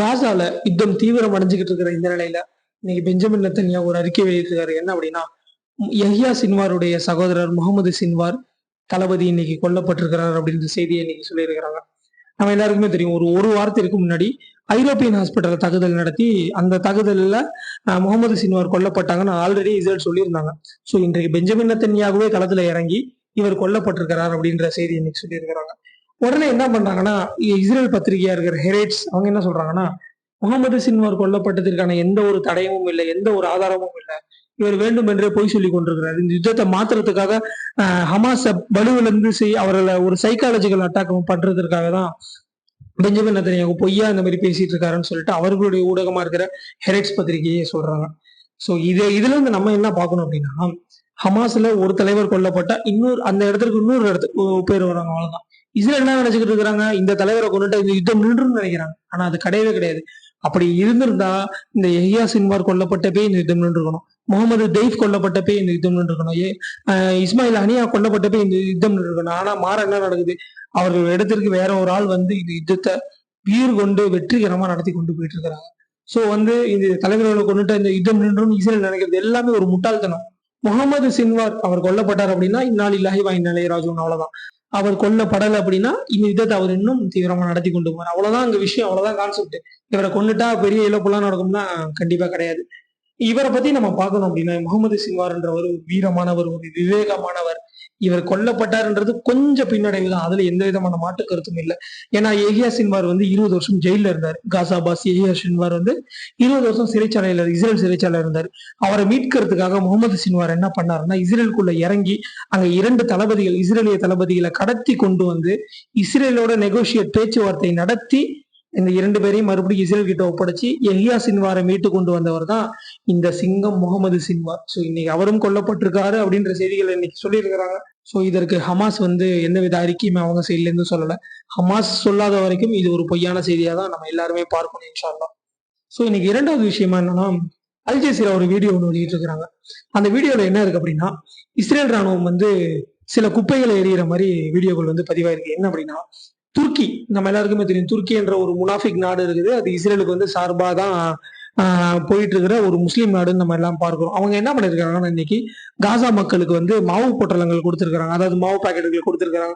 காசால யுத்தம் தீவிரம் அடைஞ்சுக்கிட்டு இருக்கிற இந்த நிலையில இன்னைக்கு பெஞ்சமின் நெத்தன்யா ஒரு அறிக்கை வெளியிட்டிருக்காரு. என்ன அப்படின்னா யஹ்யா சின்வாருடைய சகோதரர் முகமது சின்வார் தளபதி இன்னைக்கு கொல்லப்பட்டிருக்கிறார் அப்படின்ற செய்தியை இன்னைக்கு சொல்லியிருக்கிறாங்க. நம்ம எல்லாருக்குமே தெரியும் ஒரு ஒரு வாரத்திற்கு முன்னாடி ஐரோப்பியன் ஹாஸ்பிட்டல் தாக்குதல் நடத்தி அந்த தாக்குதலில் முகமது சின்வார் கொல்லப்பட்டாங்கன்னு ஆல்ரெடி இஸ்ரேல் சொல்லியிருந்தாங்க. ஸோ இன்றைக்கு பெஞ்சமின் நத்தன்யாகவே களத்துல இறங்கி இவர் கொல்லப்பட்டிருக்கிறார் அப்படின்ற செய்தி இன்னைக்கு சொல்லியிருக்கிறாங்க. உடனே என்ன பண்றாங்கன்னா இஸ்ரேல் பத்திரிகையா இருக்கிற ஹெரேட்ஸ் அவங்க என்ன சொல்றாங்கன்னா முகமது சின்வர் கொல்லப்பட்டதற்கான எந்த ஒரு தடயமும் இல்லை எந்த ஒரு ஆதாரமும் இல்லை. இவர் வேண்டும் என்றே பொய் சொல்லி கொண்டிருக்கிறார். இந்த யுத்தத்தை மாத்துறதுக்காக ஆஹ், ஹமாஸ வலுவிலிருந்து செய் அவர்களை ஒரு சைக்காலஜிக்கல் அட்டாக் பண்றதுக்காக தான் பெஞ்சமின் நத்தனியாக பொய்யா இந்த மாதிரி பேசிட்டு இருக்காருன்னு சொல்லிட்டு அவர்களுடைய ஊடகமா இருக்கிற ஹெரேட்ஸ் பத்திரிகையே சொல்றாங்க. சோ இது இதுல இருந்து நம்ம என்ன பார்க்கணும் அப்படின்னா ஹமாஸ்ல ஒரு தலைவர் கொல்லப்பட்டா இன்னொரு அந்த இடத்துக்கு இன்னொரு இடத்துக்கு பேர் வராங்க அவ்வளவுதான். இஸ்ரேல் என்ன நினைச்சுக்கிட்டு இருக்கிறாங்க? இந்த தலைவரை கொண்டுட்டு இந்த யுத்தம் நின்றுன்னு நினைக்கிறாங்க. ஆனா அது கிடையவே கிடையாது. அப்படி இருந்திருந்தா இந்த எஹியா சின்வார் கொல்லப்பட்டப்பே இந்த யுத்தம் நின்றுக்கணும் முகமது தெய்ஃப் கொல்லப்பட்டப்பே இந்த யுத்தம் நின்றுக்கணும் ஏ ஆஹ் இஸ்மாயில் அனியா கொல்லப்பட்டப்பே இந்த யுத்தம் நின்றுக்கணும் ஆனா மாற என்ன நடக்குது? அவர்கள் இடத்திற்கு வேற ஒரு ஆள் வந்து இந்த யுத்தத்தை வீர் கொண்டு வெற்றிகரமா நடத்தி கொண்டு போயிட்டு இருக்கிறாங்க சோ வந்து இந்த தலைவர்களை கொண்டுட்டு இந்த யுத்தம் நின்றும் இஸ்ரேல் நினைக்கிறது எல்லாமே ஒரு முட்டாள்தனம். முகமது சின்வார் அவர் கொல்லப்பட்டார் அப்படின்னா இந்நாள் இல்லாஹி வா இந்நாளே ராஜுன் அவ்வளவுதான். அவர் கொல்லப்படலை அப்படின்னா இந்த யுத்தத்தை அவர் இன்னும் தீவிரமா நடத்தி கொண்டு போவார். அவ்வளவுதான் அங்க விஷயம் அவ்வளவுதான் கான்செப்ட் இவரை கொண்டுட்டா பெரிய இழப்புலாம் நடக்கும்னா கண்டிப்பா கிடையாது. இவரை பத்தி நம்ம பார்க்கணும் அப்படின்னா முகமது சின்வார்ன்றவர் ஒரு வீரமானவர் ஒரு விவேகமானவர் இவர் கொல்லப்பட்டார்ன்றது கொஞ்சம் பின்னடைவு தான் அதுல எந்த விதமான மாட்டு கருத்தும் இல்லை. ஏன்னா ஏகியா சின்வார் வந்து இருபது வருஷம் ஜெயில இருந்தார். காசாபாஸ் ஏகியா சின்வார் வந்து இருபது வருஷம் சிறைச்சாலையில இஸ்ரேல் சிறைச்சாலையில இருந்தார். அவரை மீட்கிறதுக்காக முகமது சின்வார் என்ன பண்ணாருன்னா இஸ்ரேலுக்குள்ள இறங்கி அங்க இரண்டு தளபதிகள் இஸ்ரேலிய தளபதிகளை கடத்தி கொண்டு வந்து இஸ்ரேலோட நெகோசியேட் பேச்சுவார்த்தை நடத்தி இந்த இரண்டு பேரையும் மறுபடியும் இஸ்ரேல் கிட்ட ஒப்படைச்சு எஹியா சின்வாரை மீட்டு கொண்டு வந்தவர் தான் இந்த சிங்கம் முகமது சின்வார் ஸோ இன்னைக்கு அவரும் கொல்லப்பட்டிருக்காரு அப்படின்ற செய்திகள் இன்னைக்கு சொல்லியிருக்கிறாங்க. ஸோ இதற்கு ஹமாஸ் வந்து எந்தவித அறிக்கையுமே அவங்க சைட்ல இருந்து சொல்லல. ஹமாஸ் சொல்லாத வரைக்கும் இது ஒரு பொய்யான செய்தியா தான் நம்ம எல்லாருமே பார்க்கணும் இன்ஷால்லாம் ஸோ இன்னைக்கு இரண்டாவது விஷயமா என்னன்னா அல் ஜசீரா ஒரு வீடியோ ஒன்று வெளியிட்டு இருக்கிறாங்க அந்த வீடியோல என்ன இருக்கு அப்படின்னா இஸ்ரேல் ராணுவம் வந்து சில குப்பைகளை எறிகிற மாதிரி வீடியோக்கள் வந்து பதிவாயிருக்கு. என்ன அப்படின்னா துருக்கி. நம்ம எல்லாருக்குமே தெரியும். துருக்கி என்ற ஒரு முனாஃபிக் நாடு இருக்குது. அது இஸ்ரேலுக்கு வந்து சார்பாக தான் போயிட்டு இருக்கிற ஒரு முஸ்லீம் நாடுன்னு நம்ம எல்லாம் பார்க்கிறோம். அவங்க என்ன பண்ணிருக்காங்கன்னா இன்னைக்கு காசா மக்களுக்கு வந்து மாவு பொட்டலங்கள் கொடுத்துருக்காங்க அதாவது மாவு பாக்கெட்டுகள் கொடுத்துருக்காங்க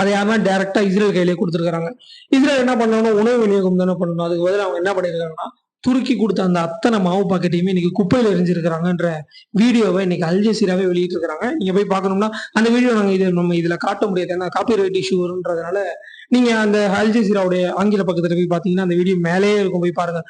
அதை யாருன்னா டைரக்டா இஸ்ரேல் கையிலேயே கொடுத்துருக்காங்க இஸ்ரேல் என்ன பண்ணணும் உணவு விநியோகம் தானே பண்ணணும். அதுக்கு பதில் அவங்க என்ன பண்ணிருக்காங்கன்னா துருக்கி கொடுத்த அந்த அத்தனை மாவு பாக்கெட்டையுமே இன்னைக்கு குப்பையில் எரிஞ்சிருக்கிறாங்கன்ற வீடியோவை இன்னைக்கு அல்ஜசீராவே வெளியிட்டு இருக்காங்க நீங்க போய் பார்க்கணும்னா அந்த வீடியோ நாங்கள் இது நம்ம இதுல காட்ட முடியாது. ஏன்னா காப்பி ரைட் இஷ்யூன்றதுனால நீங்க அந்த அல்ஜசீராவுடைய ஆங்கில பக்கத்துல போய் பாத்தீங்கன்னா அந்த வீடியோ மேலேயே இருக்கும். போய் பாருங்க.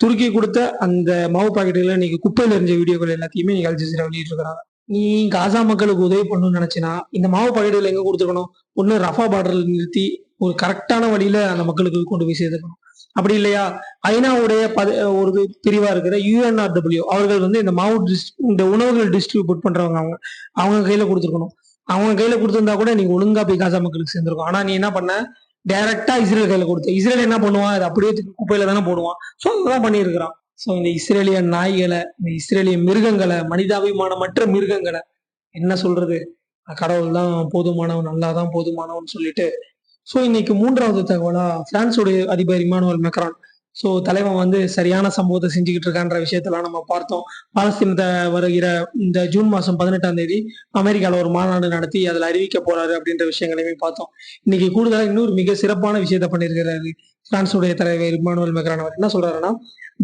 துருக்கி கொடுத்த அந்த மாவு பாக்கெட்டுகளை இன்னைக்கு குப்பையில் எரிஞ்ச வீடியோக்கள் எல்லாத்தையுமே நீங்க அல்ஜசீரா வெளியிட்டு இருக்காங்க நீ காசா மக்களுக்கு உதவி பண்ணணும்னு நினைச்சினா இந்த மாவு பாக்கெட்டுகள் எங்க கொடுத்துருக்கணும்? ஒன்னு ரஃபா பார்டர்ல நிறுத்தி ஒரு கரெக்டான வழியில அந்த மக்களுக்கு கொண்டு போய் சேர்த்துக்கணும். அப்படி இல்லையா? ஐநாவுடைய பத ஒரு பிரிவா இருக்கிற யூஎன்ஆர்டபிள்யூ அவர்கள் வந்து இந்த மாவு இந்த உணவுகள் டிஸ்ட்ரிபியூட் பண்றவங்க அவங்க. அவங்க கையில கொடுத்துருக்கணும். அவங்க கையில கொடுத்துருந்தா கூட நீங்க ஒழுங்கா போய் காசா மக்களுக்கு சேர்ந்திருக்கும். ஆனா நீ என்ன பண்ண? டைரக்டா இஸ்ரேல் கையில கொடுத்த இஸ்ரேல் என்ன பண்ணுவான்? அது அப்படியே குப்பையில தானே போடுவான். ஸோ அதான் பண்ணியிருக்கிறான். ஸோ இந்த இஸ்ரேலிய நாய்களை இந்த இஸ்ரேலிய மிருகங்களை மனிதாபிமானமற்ற மிருகங்களை என்ன சொல்றது? கடவுள் தான் போதுமானவன் நல்லா தான் போதுமானவன் சொல்லிட்டு ஸோ இன்னைக்கு மூன்றாவது தகவலா பிரான்ஸுடைய அதிபர் இமானுவல் மெக்ரான். ஸோ தலைவன் வந்து சரியான சம்பவத்தை செஞ்சுக்கிட்டு இருக்கான்ற விஷயத்தெல்லாம் நம்ம பார்த்தோம். பாலஸ்தீனத்தை வருகிற இந்த ஜூன் மாதம் பதினெட்டாம் தேதி அமெரிக்காவில் ஒரு மாநாடு நடத்தி அதில் அறிவிக்க போறாரு அப்படின்ற விஷயங்களையுமே பார்த்தோம். இன்னைக்கு கூடுதலாக இன்னொரு மிக சிறப்பான விஷயத்த பண்ணியிருக்கிறாரு பிரான்ஸுடைய தலைவர் இமானுவல் மெக்ரான் அவர். என்ன சொல்றாருன்னா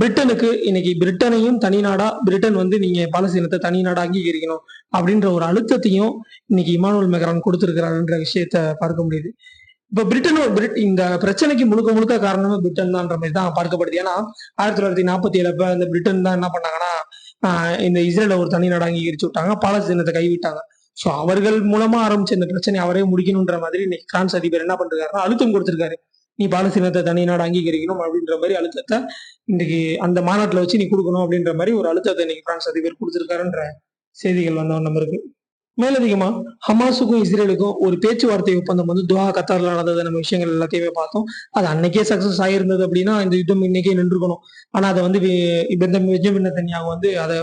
பிரிட்டனுக்கு இன்னைக்கு பிரிட்டனையும் தனி நாடா பிரிட்டன் வந்து நீங்க பாலஸ்தீனத்தை தனி நாடா அங்கீகரிக்கணும் அப்படின்ற ஒரு அழுத்தத்தையும் இன்னைக்கு இமானுவல் மெக்ரான் கொடுத்திருக்கிறாருன்ற விஷயத்த பார்க்க முடியுது. இப்ப பிரிட்டன் பிரிட் இந்த பிரச்சனைக்கு முழுக்க முழுக்க காரணமே பிரிட்டன் தான்ற மாதிரி தான் பார்க்கப்படுது. ஏன்னா ஆயிரத்தி தொள்ளாயிரத்தி நாற்பத்தி ஏழப்ப இந்த பிரிட்டன் தான் என்ன பண்ணாங்கன்னா இந்த இஸ்ரேல ஒரு தனி நாடு அங்கீகரிச்சு விட்டாங்க. பாலஸ்தீனத்தை கைவிட்டாங்க. சோ அவர்கள் மூலமா ஆரம்பிச்ச இந்த பிரச்சனை அவரே முடிக்கணுன்ற மாதிரி இன்னைக்கு பிரான்ஸ் அதிபர் என்ன பண்றாருன்னா அழுத்தம் கொடுத்திருக்காரு. நீ பாலஸ்தீனத்தை தனி நாடு அங்கீகரிக்கணும் அப்படின்ற மாதிரி அழுத்தத்தை இன்னைக்கு அந்த மாநாட்டுல வச்சு நீ கொடுக்கணும் அப்படின்ற மாதிரி ஒரு அழுத்தத்தை இன்னைக்கு பிரான்ஸ் அதிபர் கொடுத்திருக்காருன்ற செய்திகள் வந்தவன் நம்ம இருக்கு. மேலதிகமா ஹமாஸுக்கும் இஸ்ரேலுக்கும் ஒரு பேச்சுவார்த்தை ஒப்பந்தம் வந்து துவா கத்தார்ல நடந்தது. நம்ம விஷயங்கள் எல்லாத்தையுமே பார்த்தோம். அது அன்னைக்கே சக்சஸ் ஆயிருந்தது அப்படின்னா இந்த யுத்தம் இன்னைக்கே நின்றுக்கணும் ஆனா அதை வந்து இந்த பெஞ்சமின் தனியாக வந்து அதை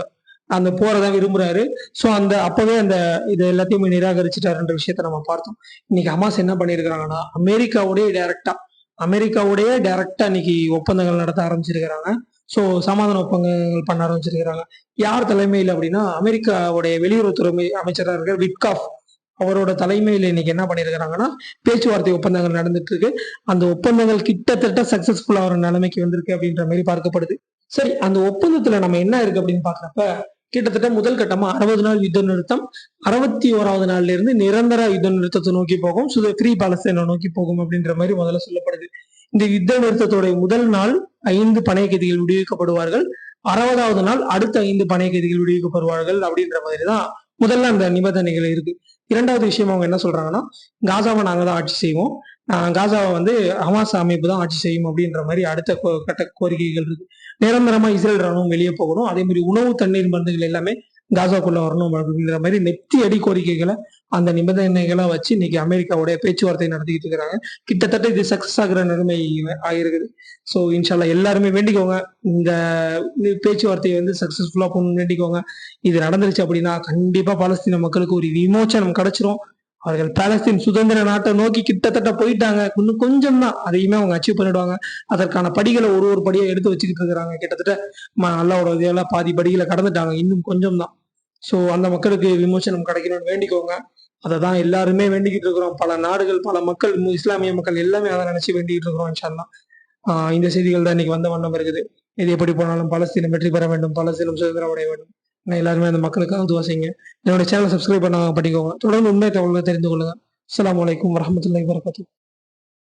அந்த போறதை விரும்புறாரு. ஸோ அந்த அப்பவே அந்த இது எல்லாத்தையுமே நிராகரிச்சிட்டாருன்ற விஷயத்த நம்ம பார்த்தோம். இன்னைக்கு ஹமாஸ் என்ன பண்ணியிருக்கிறாங்கன்னா அமெரிக்காவுடைய டைரக்டா அமெரிக்காவுடைய டைரக்டா இன்னைக்கு ஒப்பந்தங்கள் நடத்த ஆரம்பிச்சிருக்கிறாங்க. ஸோ சமாதான ஒப்பந்தங்கள் பண்ண ஆரம்பிச்சிருக்கிறாங்க. யார் தலைமையில் அப்படின்னா அமெரிக்காவுடைய வெளியுறவுத்துறை அமைச்சராக இருக்கிற விட்காஃப் அவரோட தலைமையில் இன்னைக்கு என்ன பண்ணியிருக்கிறாங்கன்னா பேச்சுவார்த்தை ஒப்பந்தங்கள் நடந்துட்டு இருக்கு அந்த ஒப்பந்தங்கள் கிட்டத்தட்ட சக்சஸ்ஃபுல்லாக ஒரு நிலைமைக்கு வந்திருக்கு அப்படின்ற மாதிரி பார்க்கப்படுது. சரி அந்த ஒப்பந்தத்துல நம்ம என்ன இருக்கு அப்படின்னு பாக்குறப்ப கிட்டத்தட்ட முதல் கட்டமா அறுபது நாள் யுத்த நிறுத்தம் அறுபத்தி ஓராவது நாள்ல இருந்து நிரந்தர யுத்த நிறுத்தத்தை நோக்கி போகும். சுத ஃப்ரீ பாலஸ்தீனை நோக்கி போகும் அப்படின்ற மாதிரி முதல்ல சொல்லப்படுது. இந்த யுத்த நிறுத்தத்துடைய முதல் நாள் ஐந்து பணைய கைதிகள் விடுவிக்கப்படுவார்கள். அறுபதாவது நாள் அடுத்த ஐந்து பணைய கைதிகள் விடுவிக்கப்படுவார்கள் அப்படின்ற மாதிரி தான் முதல்ல அந்த நிபந்தனைகள் இருக்கு. இரண்டாவது விஷயம் அவங்க என்ன சொல்றாங்கன்னா காசாவை நாங்கள் தான் ஆட்சி செய்வோம். காசாவை வந்து ஹமாஸ் அமைப்பு தான் ஆட்சி செய்யும் அப்படின்ற மாதிரி அடுத்த கோ- கட்ட கோரிக்கைகள் இருக்கு. நிரந்தரமா இஸ்ரேல் ராணுவம் வெளியே போகணும். அதே மாதிரி உணவு தண்ணீர் மருந்துகள் எல்லாமே காசாக்குள்ள வரணும் அப்படிங்கிற மாதிரி நெத்தி அடி கோரிக்கைகளை அந்த நிபந்தனைகளை வச்சு இன்னைக்கு அமெரிக்காவுடைய பேச்சுவார்த்தை நடத்திக்கிட்டு இருக்கிறாங்க. கிட்டத்தட்ட இது சக்சஸ் ஆகிற நிலைமை ஆகிருக்குது ஸோ இன்ஷால்லா எல்லாருமே வேண்டிக்கோங்க. இந்த பேச்சுவார்த்தையை வந்து சக்சஸ்ஃபுல்லா போகணும்னு வேண்டிக்கோங்க. இது நடந்துருச்சு அப்படின்னா கண்டிப்பா பாலஸ்தீன மக்களுக்கு ஒரு விமோச்சனம் கிடைச்சிரும். அவர்கள் பாலஸ்தீன் சுதந்திர நாட்டை நோக்கி கிட்டத்தட்ட போயிட்டாங்க. இன்னும் கொஞ்சம் தான் அதையுமே அவங்க அச்சீவ் பண்ணிடுவாங்க. அதற்கான படிகளை ஒரு ஒரு படியா எடுத்து வச்சுக்கிட்டு இருக்கிறாங்க. கிட்டத்தட்ட ம- அல்லாவோட இதெல்லாம் பாதி படிகளை கடந்துட்டாங்க. இன்னும் கொஞ்சம் தான் ஸோ அந்த மக்களுக்கு விமோசனம் கிடைக்கணும்னு வேண்டிக்கோங்க. அதை தான் எல்லாருமே வேண்டிக்கிட்டு இருக்கிறோம். பல நாடுகள் பல மக்கள் மு- இஸ்லாமிய மக்கள் எல்லாமே அதை நினைச்சு வேண்டிக்கிட்டு இருக்கிறோம் இன்ஷால்லா ஆஹ் இந்த செய்திகள் தான் இன்னைக்கு வந்த வண்ணம் இருக்குது. இது எப்படி போனாலும் பலஸ்தீனம் வெற்றி பெற வேண்டும் பலஸ்தீனம் சுதந்திரம் அடைய வேண்டும். நான் எல்லாருமே அந்த மக்களுக்காக துவா செய்யுங்க என்னோட சேனல் சப்ஸ்கிரைப் பண்ண பண்ணிக்கோங்க தொடர்ந்து உண்மை தகவல்களை தெரிந்து கொள்ளுங்க. அஸ்ஸலாமு வலைக்கம் வரமத்துல வரகத்து